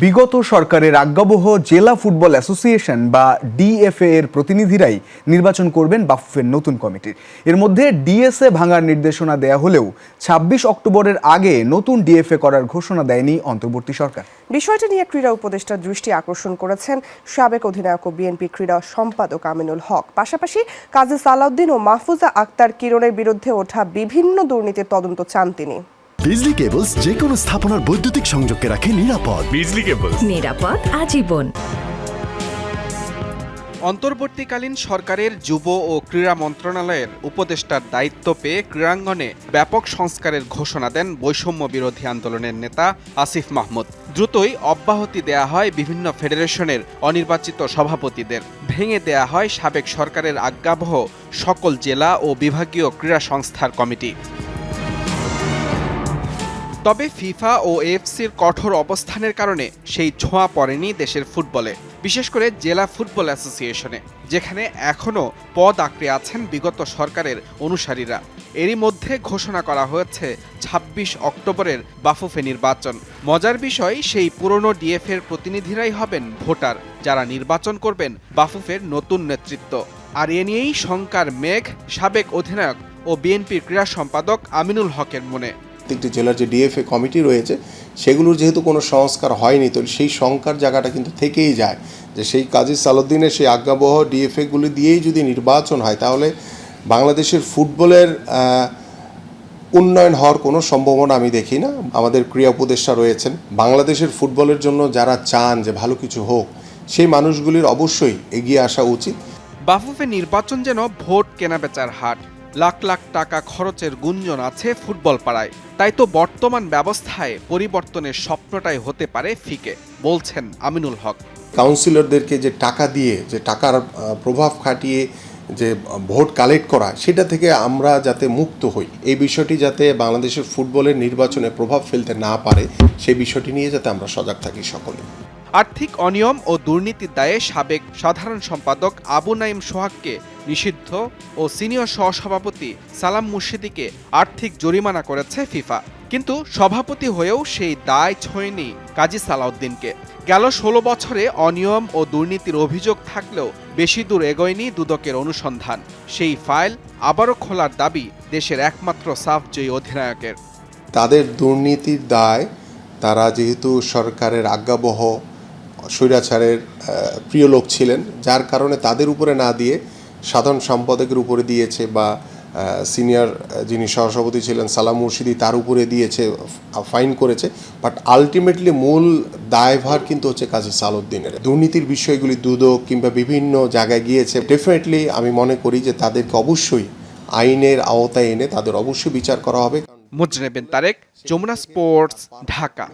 বিগত সরকারের আজ্ঞাবহ জেলা ফুটবল অ্যাসোসিয়েশন বা ডিএফএ এর প্রতিনিধিরাই নির্বাচন করবেন বাফুফের নতুন কমিটির। এর মধ্যে ডিএসএ ভাঙার নির্দেশনা দেয়া হলেও ছাব্বিশ অক্টোবরের আগে নতুন ডিএফএ করার ঘোষণা দেয়নি অন্তর্বর্তী সরকার। বিষয়টি নিয়ে ক্রীড়া উপদেষ্টার দৃষ্টি আকর্ষণ করেছেন সাবেক অধিনায়ক ও বিএনপি ক্রীড়া সম্পাদক আমিনুল হক। পাশাপাশি কাজী সালাউদ্দিন ও মাহফুজা আক্তার কিরণের বিরুদ্ধে ওঠা বিভিন্ন দুর্নীতির তদন্ত চান তিনি। বিজলি কেবলস যে কোনো স্থাপনার বৈদ্যুতিক সংযোগকে রাখে নিরাপদ। বিজলি কেবল নিরাপদ আজীবন। অন্তর্বর্তীকালীন সরকারের যুব ও ক্রীড়া মন্ত্রণালয়ের উপদেষ্টার দায়িত্ব পেয়ে ক্রীড়াঙ্গনে ব্যাপক সংস্কারের ঘোষণা দেন বৈষম্য বিরোধী আন্দোলনের নেতা আসিফ মাহমুদ। দ্রুতই অব্যাহতি দেয়া হয় বিভিন্ন ফেডারেশনের অনির্বাচিত সভাপতিদের। ভেঙে দেয়া হয় সাবেক সরকারের আজ্ঞাবহ সকল জেলা ও বিভাগীয় ক্রীড়া সংস্থার কমিটি। তবে ফিফা ও এফসির কঠোর অবস্থানের কারণে সেই ছোঁয়া পড়েনি দেশের ফুটবলে, বিশেষ করে জেলা ফুটবল অ্যাসোসিয়েশনে, যেখানে এখনও পদ আঁকড়ে আছেন বিগত সরকারের অনুসারীরা। এরই মধ্যে ঘোষণা করা হয়েছে ছাব্বিশ অক্টোবরের বাফুফে নির্বাচন। মজার বিষয়, সেই পুরনো ডিএফের প্রতিনিধিরাই হবেন ভোটার, যারা নির্বাচন করবেন বাফুফের নতুন নেতৃত্ব। আর এ নিয়েই শঙ্কার মেঘ, সাবেক অধিনায়ক ও বিএনপির ক্রীড়া সম্পাদক আমিনুল হকের মনে। প্রত্যেকটি জেলার যে ডিএফএ কমিটি রয়েছে, সেগুলোর যেহেতু কোনো সংস্কার হয়নি, তো সেই সংস্কার জায়গাটা কিন্তু থেকেই যায়। যে সেই কাজী সালুদ্দিনের সেই আজ্ঞাবহ ডিএফএগুলি দিয়েই যদি নির্বাচন হয়, তাহলে বাংলাদেশের ফুটবলের উন্নয়ন হওয়ার কোনো সম্ভাবনা আমি দেখি না। আমাদের ক্রীড়া উপদেষ্টা রয়েছেন। বাংলাদেশের ফুটবলের জন্য যারা চান যে ভালো কিছু হোক, সেই মানুষগুলির অবশ্যই এগিয়ে আসা উচিত। বাফুফে নির্বাচন যেন ভোট কেনাবেচার হাট। লাখ লাখ টাকা খরচের গুঞ্জন আছে ফুটবল পাড়ায় তাই তো বর্তমান ব্যবস্থায় পরিবর্তনের স্বপ্নটাই হতে পারে ফিকে, বলছেন আমিনুল হক। কাউন্সিলরদেরকে যে টাকা দিয়ে, যে টাকার প্রভাব খাটিয়ে যে ভোট কালেক্ট করা, সেটা থেকে আমরা যাতে মুক্ত হই। এই বিষয়টি যাতে বাংলাদেশের ফুটবলের নির্বাচনে প্রভাব ফেলতে না পারে সেই বিষয়টি নিয়ে যাতে আমরা সজাগ থাকি সকলে। আর্থিক অনিয়ম ও দুর্নীতির দায়ে সাবেক সাধারণ সম্পাদক আবু নাইম সোহাগকে নিষিদ্ধ ও সিনিয়র সহসভাপতি সালাম মুর্শিদিকে আর্থিক জরিমানা করেছে ফিফা। কিন্তু সভাপতি হয়েও সেই দায় ছোঁয়নি কাজী সালাউদ্দিনকে। গেল ষোলো বছরে অনিয়ম ও দুর্নীতির অভিযোগ থাকলেও বেশি দূর এগোয়নি দুদকের অনুসন্ধান। সেই ফাইল আবারও খোলার দাবি দেশের একমাত্র সাফ জয়ী অধিনায়কের। তাদের দুর্নীতির দায় তারা যেহেতু সরকারের আজ্ঞাবহ স্বৈরাচারের প্রিয় লোক ছিলেন, যার কারণে তাদের উপরে না দিয়ে সাধারণ সম্পাদকের উপরে দিয়েছে বা সিনিয়র যিনি সহসভাপতি ছিলেন, সালাম মুর্শিদি, তার উপরে দিয়েছে ফাইন করেছে। বাট আলটিমেটলি মূল দায়ভার কিন্তু হচ্ছে কাজী সালুদ্দিনের দুর্নীতির বিষয়গুলি দুদক কিংবা বিভিন্ন জায়গায় গিয়েছে। ডেফিনেটলি আমি মনে করি যে তাদেরকে অবশ্যই আইনের আওতায় এনে তাদের অবশ্যই বিচার করা হবে। মুজরেবেন তারেক, যমুনা স্পোর্টস, ঢাকা।